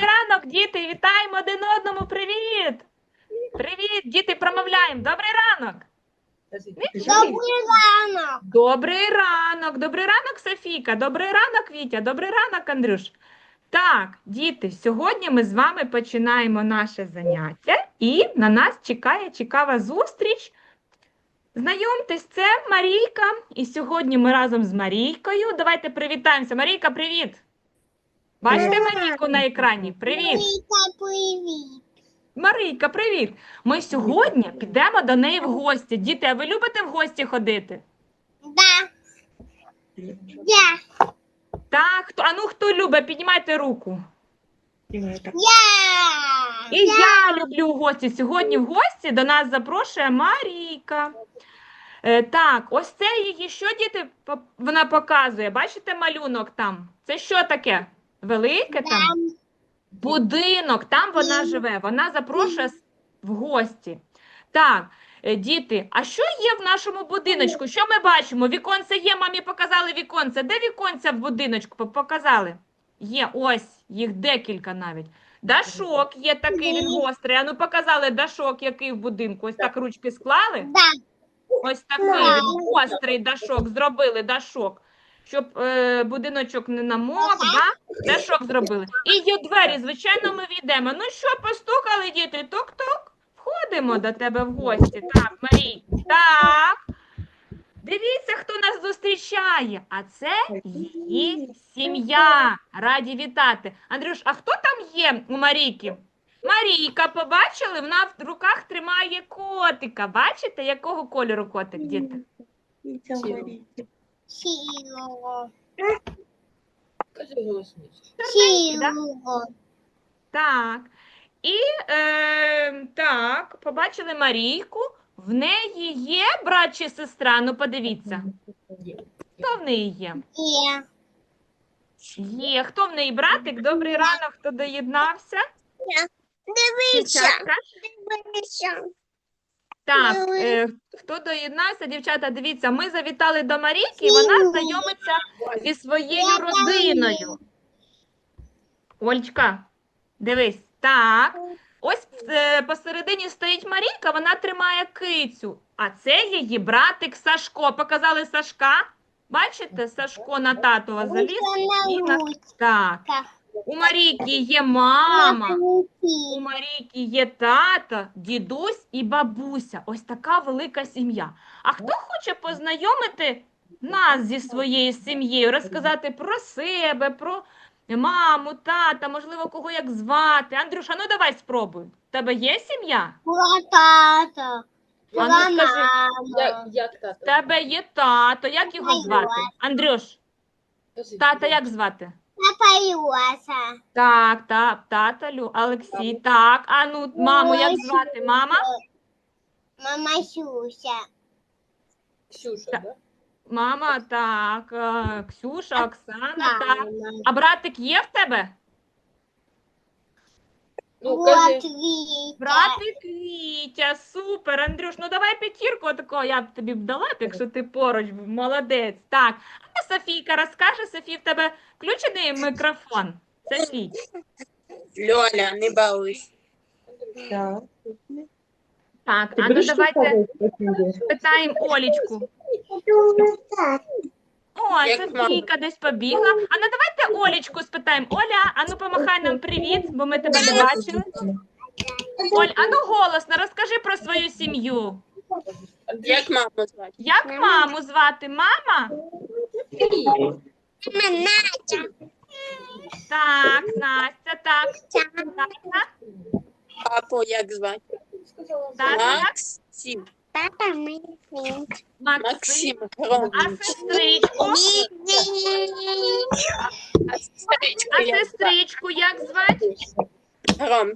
ранок, діти! Вітаємо один одному! Привіт! Привіт, діти, промовляємо! Добрий ранок! Добрий ранок. Добрий ранок! Добрий ранок, Софійка! Добрий ранок, Вітя! Добрий ранок, Андрюш! Так, діти, сьогодні ми з вами починаємо наше заняття, і на нас чекає цікава зустріч. Знайомтесь, це Марійка. І сьогодні ми разом з Марійкою. Давайте привітаємося. Марійка, привіт! Бачите Марійку на екрані? Привіт! Віка, привіт. Марійка, привіт! Ми сьогодні підемо до неї в гості. Діти, а ви любите в гості ходити? Да. Я. Так, хто, а ну хто любить, піднімайте руку. Я. І я люблю в гості. Сьогодні в гості до нас запрошує Марійка. Е, так, ось це її, що діти по- вона показує? Бачите малюнок там? Це що таке? Велике там? Будинок, там вона живе, вона запрошує в гості. Так, е, діти, а що є в нашому будиночку? Що ми бачимо? Віконце є, мамі показали віконце. Де віконця в будиночку? Показали? Є, ось, їх декілька навіть. Дашок є такий, він гострий. А ну показали дашок, який в будинку. Ось так ручки склали. Ось такий він гострий дашок, зробили дашок, щоб е, будиночок не намок, да? дашок зробили. І є двері, звичайно, ми війдемо. Ну що, постукали діти, тук-тук, входимо до тебе в гості. Так, Марій, так. Дивіться, хто нас зустрічає. А це її сім'я. Раді вітати. Андрюш, а хто там є у Марійки? Марійка, побачили? Вона в руках тримає котика. Бачите, якого кольору котик, діти? Сіло. Кажи голосніше. Сіло. Так. І е, так, побачили Марійку. В неї є брат чи сестра? Ну, подивіться. Хто в неї є? Є. Є. Хто в неї братик? Добрий ранок, хто доєднався? Дивися. Дівчатка? Дивися. Так, е, хто доєднався, дівчата, дивіться, ми завітали до Марійки, і вона знайомиться зі своєю родиною. Ольчка, дивись, так. Ось е, посередині стоїть Марійка, вона тримає кицю. А це її братик Сашко. Показали Сашка. Бачите, Сашко на татова заліз. І на- Так. У Марійки є мама. У. Марійки є тато, дідусь і бабуся. Ось така велика сім'я. А хто хоче познайомити нас зі своєю сім'єю, розказати про себе, про маму, тата, можливо, кого як звати? Андрюша, ну давай спробуй. В тебе є сім'я? Була тата. А ну Була скажи, Як, мама. як В тато? тебе є тато. Як його звати? Андрюш, тата як звати? Папа Так, так, тата Лю, Олексій. Так, а ну, маму як звати? Мама? Мама Сюся. Ксюша, Так. да? Мама, так, е, Ксюша, Оксана, так. А братик є в тебе? Ну, Вот кажи. Вітя. Братик Вітя, супер, Андрюш, ну давай п'ятірку такого я б тобі б дала, б, якщо ти поруч молодець. Так, а Софійка розкаже, Софій, в тебе включений мікрофон? Софій. Льоля, не балуйся. Так, а ну давайте питаємо Олічку. О, Як Софійка десь побігла. А ну давайте Олічку спитаємо. Оля, а ну помахай нам привіт, бо ми тебе не бачили. Оль, а ну голосно, розкажи про свою сім'ю. Як маму звати? Як маму звати? Мама? Настя. Так, Настя, так. Папу як звати? як? Максим. Папа мій. Максим. Максим А сестричку? А сестричку як звати? сестричку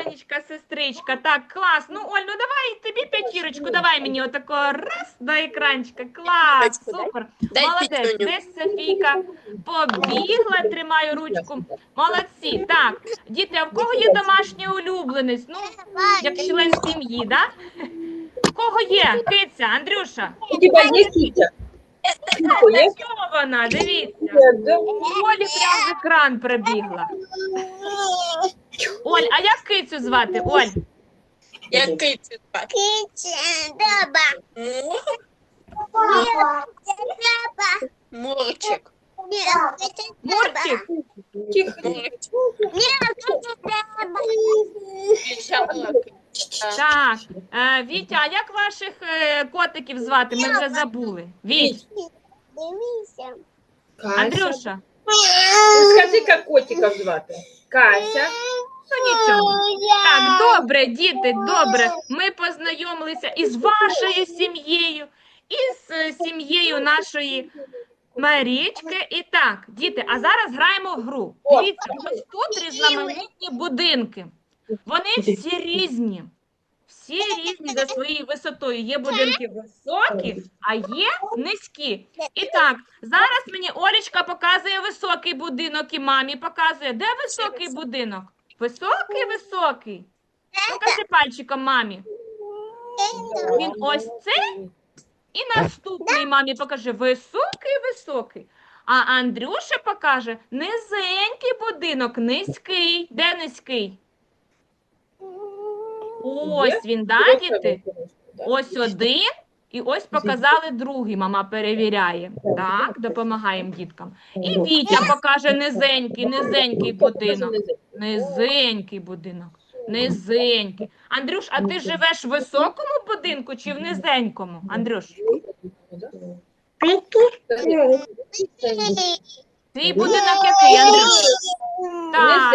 Анечка, сестричка, так, клас. Ну, Оль, ну давай тобі п'ятірочку, давай мені отакого раз до екранчика. Клас, супер. Молодець, десь Софійка побігла, тримаю ручку. Молодці. Так, діти, а в кого є домашній улюбленець? Ну, як член сім'ї, да? В кого є? Киця, Андрюша? Що вона? Дивіться. Олі прямо в екран прибігла. Оль, а як кицю звати? Оль? Як кицю звати? Киця? Даба. Мурчик. Мурчик? Так. Е, Вітя, а як ваших е, котиків звати? Ми вже забули. Віть, Андрюша. Скажи, як котика звати? Кася. Ну нічого. Так, добре, діти, добре. Ми познайомилися із вашою сім'єю, із е, сім'єю нашої Марічки. І так, діти, а зараз граємо в гру. Дивіться, ось тут різноманітні будинки. Вони всі різні. Всі різні за своєю висотою. Є будинки високі, а є низькі. І так, зараз мені Олічка показує високий будинок і мамі показує. Де високий будинок? Високий, високий. Покажи пальчиком мамі. Він ось цей. І наступний мамі покаже високий, високий. А Андрюша покаже низенький будинок, низький. Де низький? Ось він, да, діти? Ось один. І ось показали другий, мама перевіряє. Так, допомагаємо діткам. І Вітя покаже низенький, низенький будинок. Низенький будинок. Низенький. Андрюш, а ти живеш в високому будинку чи в низенькому? Андрюш, твій будинок який, Андрюш? Так,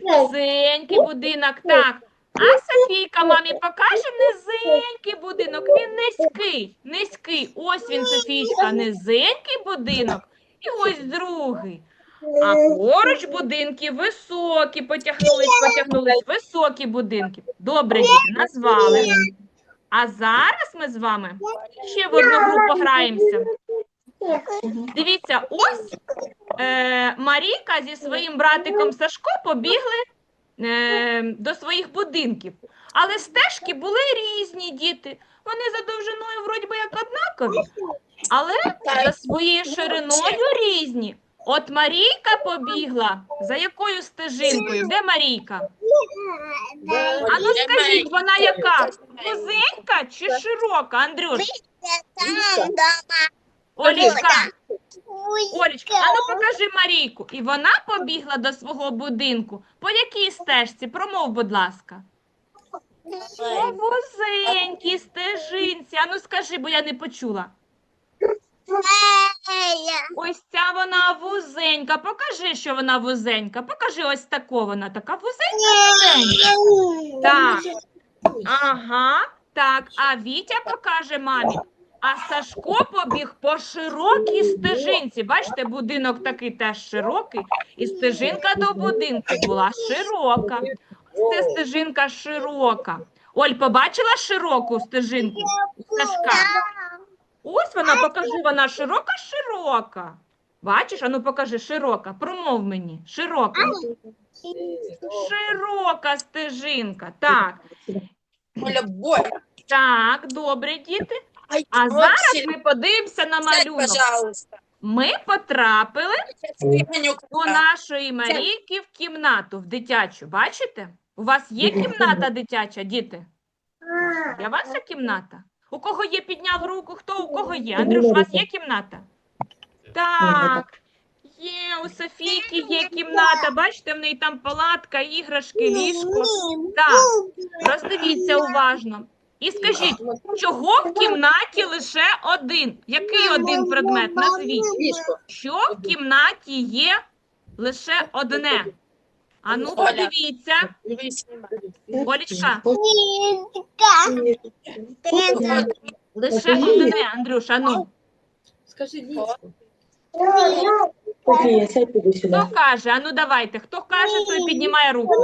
низенький будинок, так. А Софійка мамі покаже низенький будинок. Він низький, низький. Ось він, Софійська, низенький будинок. І ось другий. А поруч будинки високі, потягнулись, потягнулись, високі будинки. Добре, назвали. А зараз ми з вами ще в одну гру пограємося. Дивіться, ось е, Марійка зі своїм братиком Сашко побігли до своїх будинків. Але стежки були різні діти. Вони за довжиною вроді би як однакові, але за своєю шириною різні. От Марійка побігла. За якою стежинкою? Де Марійка? А ну скажіть, вона яка? Вузенька чи широка, Андрюш? Там дома. Олічка, Олічка, а ну покажи Марійку. І вона побігла до свого будинку. По якій стежці? Промов, будь ласка. По вузенькій стежинці. А ну скажи, бо я не почула. Ось ця вона вузенька. Покажи, що вона вузенька. Покажи ось таку вона така вузенька. вузенька. Так. Ага, так. А Вітя покаже мамі. А Сашко побіг по широкій стежинці. Бачите, будинок такий теж широкий, і стежинка до будинку була широка. Це стежинка широка. Оль, побачила широку стежинку Сашка? Ось вона, покажи, вона широка-широка. Бачиш, ану покажи, широка. Промов мені. Широка. Широка стежинка. Так, так, добре, діти. А зараз ми подивимося на Сядь, малюнок. пожалуйста. Ми потрапили до нашої Марійки в кімнату, в дитячу. Бачите? У вас є кімната дитяча, діти? Є ваша кімната? У кого є, підняв руку, хто у кого є? Андрюш, у вас є кімната? Так. Є, у Софійки є кімната. Бачите, в неї там палатка, іграшки, ліжко. Так, роздивіться уважно. І скажіть, чого в кімнаті лише один? Який один предмет? Назвіть. Що в кімнаті є лише одне? А ну подивіться. Олічка, лише одне, Андрюша, ну. Скажи ліжко. Хто каже? А ну давайте. Хто каже, той піднімає руку.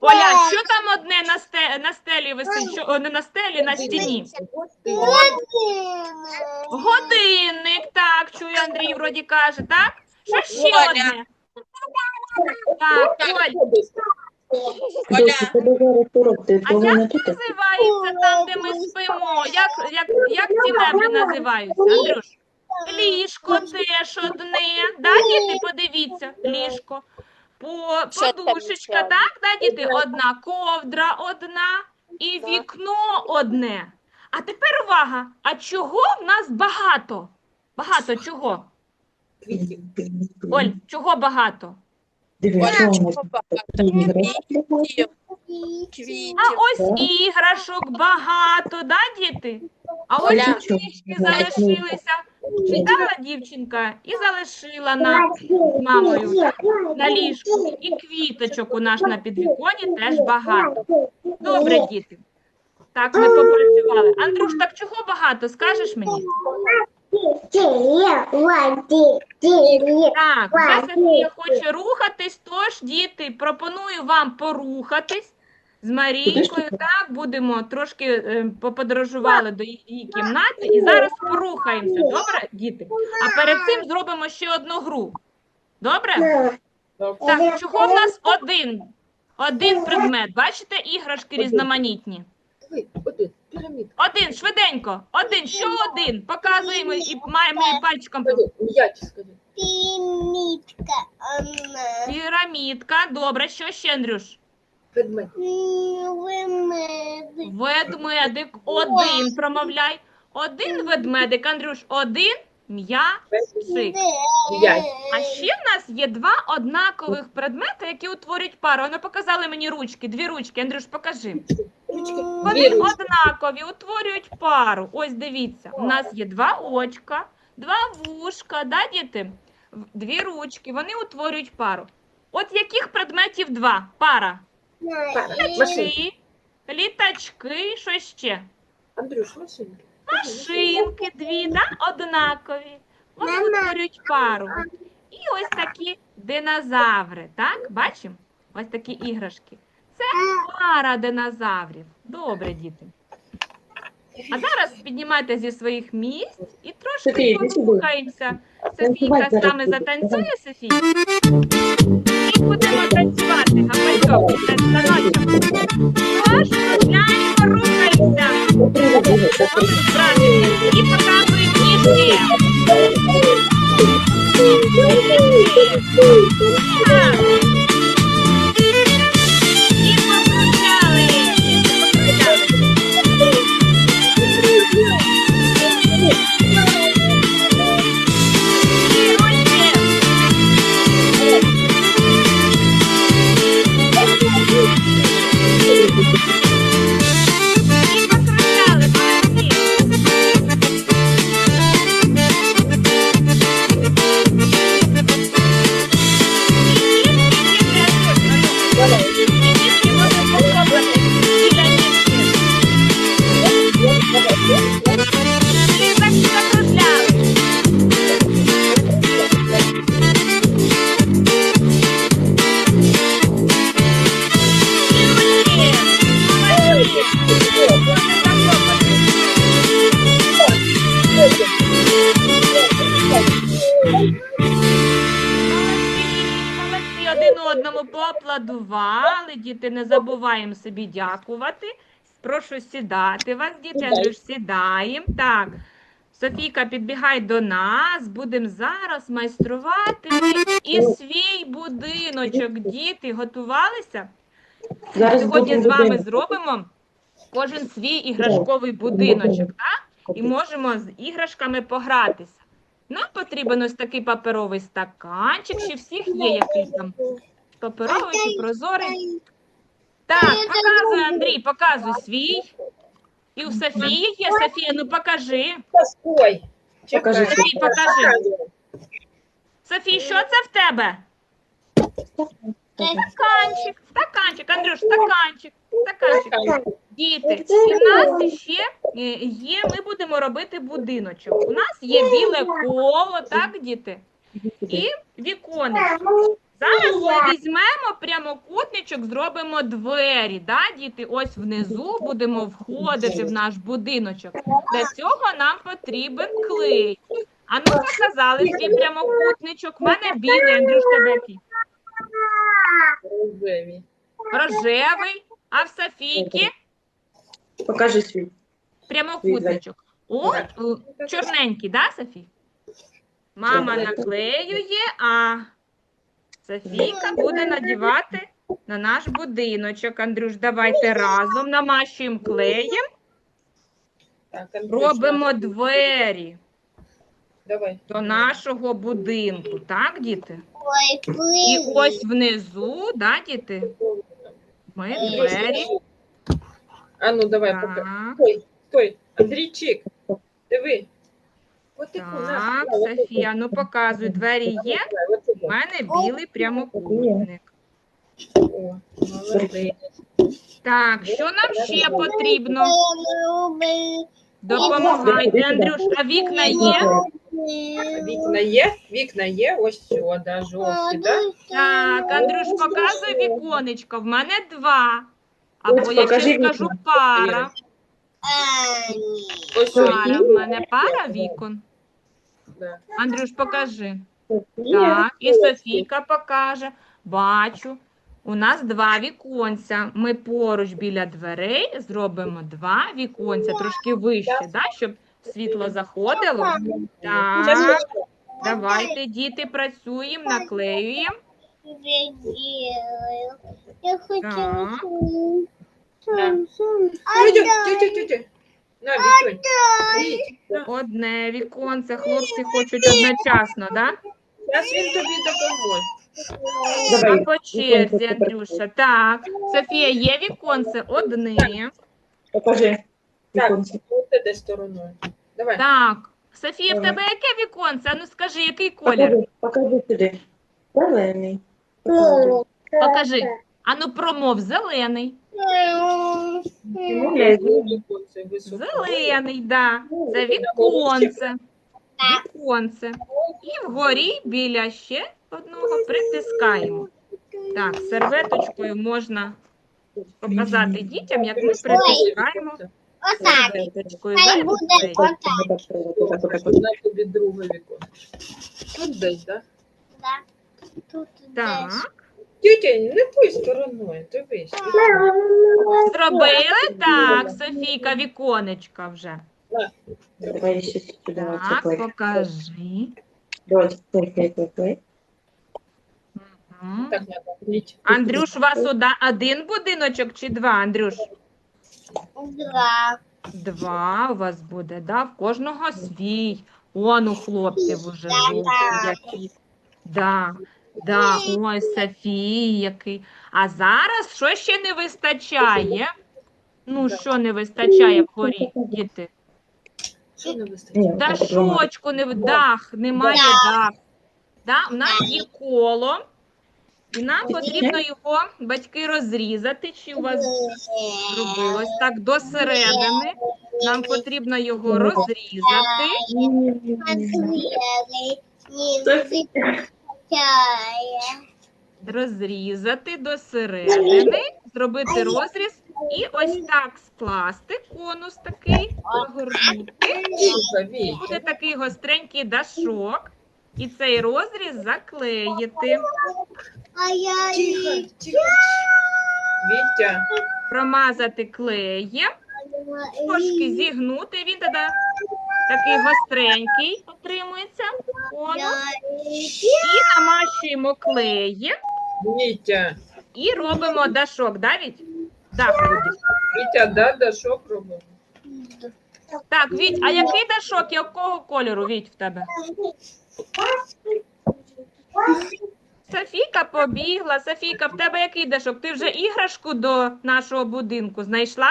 Оля, що там одне на, сте... на стелі висить? Що... о, Не на стелі, на стіні. Годинник, так, чую, Андрій вроді каже, так? Що ще Оля. одне? Так, Оль, ти А як називається там, де ми спимо? Як, як, як ці меблі називаються, Андрюш? Ліжко теж одне. Да, діти, подивіться, ліжко. По, Ще подушечка, там так, да, діти? Одна ковдра одна і Так. вікно одне. А тепер увага! А чого в нас багато? Багато чого? Оль, чого багато? Квітів, А ось іграшок багато, да, діти? А ось Оля. книжки залишилися. Читала дівчинка і залишила на з мамою на ліжку. І квіточок у нас на підвіконі теж багато. Добре, діти. Так, ми попрацювали. Андрюш, так чого багато? Скажеш мені? Так, вже Софія хоче рухатись, тож, діти, пропоную вам порухатись з Марійкою. Так, будемо трошки е, поподорожували до її кімнати і зараз порухаємося. Добре, діти? А перед цим зробимо ще одну гру. Добре? Так, чого в нас один? Один предмет. Бачите, іграшки різноманітні. Один, пірамід. Один, швиденько. Один, що один? Показуємо і маємо і пальчиком. Скажи, М'яч скажи. Пирамидка. Пірамідка. Добре, що ще, Андрюш? Вымыли. Ведмедик один промовляй. Один ведмедик, Андрюш, один м'ячик. М'яч. А ще в нас є два однакових предмети, які утворюють пару. Вони показали мені ручки, дві ручки. Андрюш, покажи. Вони однакові, утворюють пару. Ось дивіться, у нас є два очка, два вушка, да, діти? Дві ручки, вони утворюють пару. От яких предметів два? Пара. Машинки. Літачки, літачки, що ще? Андрюш, машинки. Машинки дві, да? однакові. Вони Мама. утворюють пару. І ось такі динозаври, так? Бачимо? Ось такі іграшки. Це пара динозаврів. Добре, діти. А зараз піднімайте зі своїх місць і трошки порухаємося. Софійка зараз саме затанцює, Софійка. Будемо танцювати це станочок. Тож, гуляємо, рухаємося. І показують ніжки. Так. Один одному поаплодували. Діти, не забуваємо собі дякувати. Прошу сідати вас, діти. Андрюш, сідаємо. Так. Софійка, підбігай до нас. Будемо зараз майструвати і свій будиночок. Діти, готувалися? Зараз Сьогодні з вами зробимо кожен свій іграшковий будиночок. Так? і можемо з іграшками погратися. Нам потрібен ось такий паперовий стаканчик, чи всіх є якийсь там паперовий чи прозорий. Так, показуй, Андрій, показуй свій. І у Софії є. Софія, ну покажи. Ой. Покажи. Софій, покажи. Софій, що це в тебе? Стаканчик, стаканчик, Андрюш, стаканчик, стаканчик. Діти, і в нас ще е, є, ми будемо робити будиночок. У нас є біле коло, так, діти? І віконечко. Зараз ми візьмемо прямокутничок, зробимо двері. Да, діти? Ось внизу будемо входити в наш будиночок. Для цього нам потрібен клей. А ну показали свій прямокутничок. У мене білий, Андрюш, тебе який? Рожевий, а в Софійки Покажи свій. прямокутничок. О, е, чорненький, да, Софій? Мама наклеює, а Софійка буде надівати на наш будиночок. Андрюш, давайте разом намащуємо клеєм, робимо двері Давай. до нашого будинку. Так, діти? Ой, І ось внизу, да, діти? Ми двері. А ну давай, пока. Так, Стой, стой. Андрійчик, диви. Так, Софія, ну показуй, двері є. У мене білий прямокутник. О, молодець. Так, що нам ще потрібно? Допомагайте, Андрюш, а вікна є? Вікна є? Вікна є, ось сюди, жовті, да? Так, Андрюш, показуй віконечко. В мене два. Або я ще скажу пара. Сюди. Пара, в мене пара вікон. Андрюш, покажи. Так, і Софійка покаже. Бачу. У нас два віконця. Ми поруч біля дверей зробимо два віконця, трошки вище, да, щоб світло заходило. Так, давайте, діти, працюємо, наклеюємо. Я делаю. Я хочу. Так. Тетя, Отдай. тетя, тетя. На. Одне віконце, хлопці хочуть одночасно, да? Зараз він тобі допоможе. А по черзі, Андрюша. Так, Софія, є віконце одне. Покажи. Так, Віконце. де стороною. Давай. Так, Софія, в тебе яке віконце? А Ну скажи, який колір? Покажи, покажи сюди. Зелений. Покажи. Ану промов зелений. Ну. Зелений, да. Це віконце. Віконце. І вгорі біля ще одного притискаємо. Так, серветочкою можна показати дітям, як ми притискаємо Отак. Хай буде отак. Так, так, так. Тут десь, так? Тут десь. Так. Тетя, не пой стороною, дивись. Зробили? Так, Софійка, віконечка вже. Давай ще сюди. Так, покажи. Мгм. Так, надо. Андрюш, у вас ода- один будиночок чи два, Андрюш? Два. Два у вас буде, да? В кожного свій. Он у хлопців уже жовтий який. Да, да, ой, Софії який. А зараз що ще не вистачає? Ну, що не вистачає вгорі, діти? Що не вистачає? Дашочку, не, дах, немає дах. Да? У нас є коло, і нам потрібно його, батьки, розрізати. Чи у вас зробилось так до середини? Нам потрібно його розрізати. Розрізати до середини, зробити розріз і ось так скласти конус такий, Вітя. Буде такий гостренький дашок. І цей розріз заклеїти, А я Тихо, тихо. Вітя. промазати клеєм, трошки зігнути. Він тоді такий гостренький отримується конус. І намащуємо клеєм Вітя. і робимо дашок. Да, Віть? Дах буде. Вітя, да, да, що пробуємо? Так, Віть, а який дашок? Якого кольору, Віть, в тебе? Софійка побігла. Софійка, в тебе який дашок? Ти вже іграшку до нашого будинку знайшла?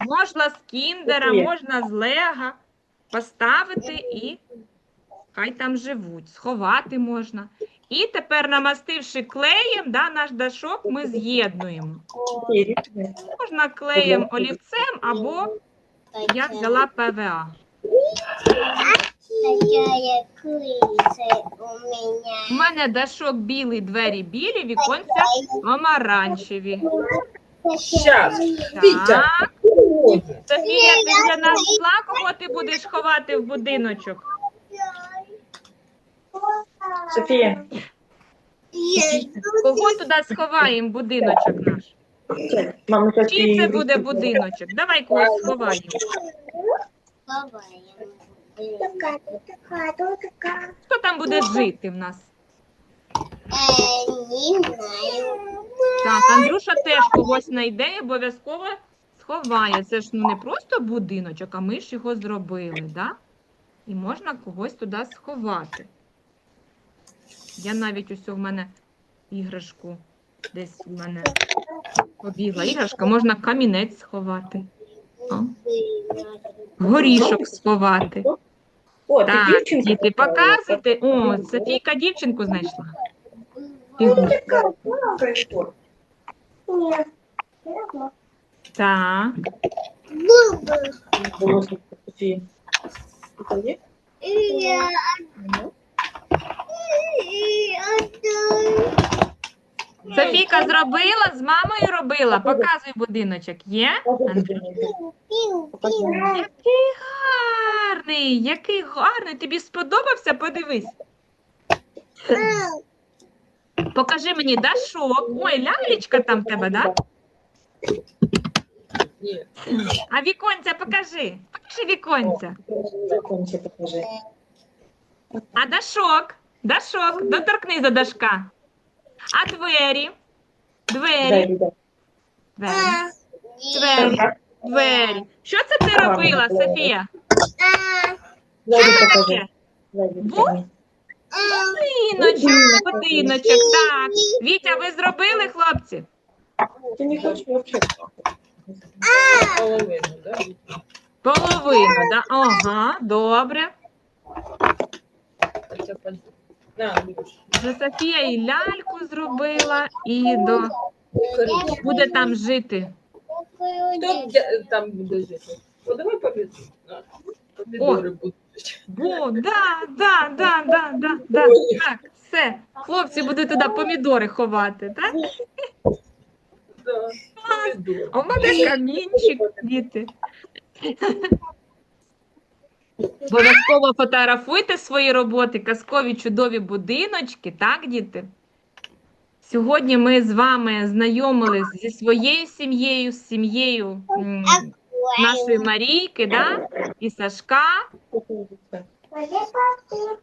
Можна з кіндера, можна з лега поставити і хай там живуть, сховати можна. І тепер, намастивши клеєм, да, наш дашок ми з'єднуємо. Можна клеєм олівцем або я взяла ПВА. У мене дашок білий, двері білі, віконця помаранчеві. Щас. Вітя. Так, Софія, ти для нас зла, кого ти будеш ховати в будиночок? Софія. Кого туди сховаємо будиночок наш? Мама, Чий це буде будиночок? Давай когось сховаємо. Хто там буде жити в нас? Не знаю. Так, Андрюша теж когось знайде і обов'язково сховає. Це ж ну, не просто будиночок, а ми ж його зробили, да? І можна когось туди сховати. Я навіть ось у мене іграшку десь у мене побігла. Іграшка, можна камінець сховати, О. горішок сховати. О, ти Так, дівчинка діти, показуйте. О, Софійка дівчинку знайшла. Прийшло. Так. Софії. Є? Софійка зробила, з мамою робила. Показуй будиночок. Є? Андрій? Який гарний, який гарний. Тобі сподобався? Подивись. Покажи мені дашок. Ой, лялечка там в тебе, да? А віконця покажи. Покажи віконця. А дашок? Дашок. Доторкни до дашка. А двері? Двері. Двері. Двері. Двері. Що це ти робила, Софія? Будиночок, будиночок, так. Вітя, ви зробили, хлопці? Ти не хочеш взагалі? Половину, да? Половину, да? Ага, добре. Вже Софія і ляльку зробила, і до... Буде там жити. Хто де- там буде жити? Ну, давай помідори. Помідори будуть. О, да, да, да, да, да, да. Так, все. Хлопці будуть туди помідори ховати, так? Да, помідори. А в мене камінчик, діти. Обов'язково фотографуйте свої роботи, казкові чудові будиночки, так, діти? Сьогодні ми з вами знайомились зі своєю сім'єю, з сім'єю нашої Марійки, да? і Сашка.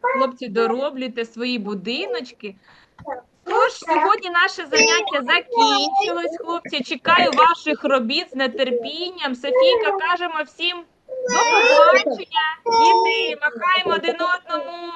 Хлопці, дороблюйте свої будиночки. Тож, сьогодні наше заняття закінчилось, хлопці. Чекаю ваших робіт з нетерпінням. Софійка, кажемо всім до побачення. Діти, махаємо один одному.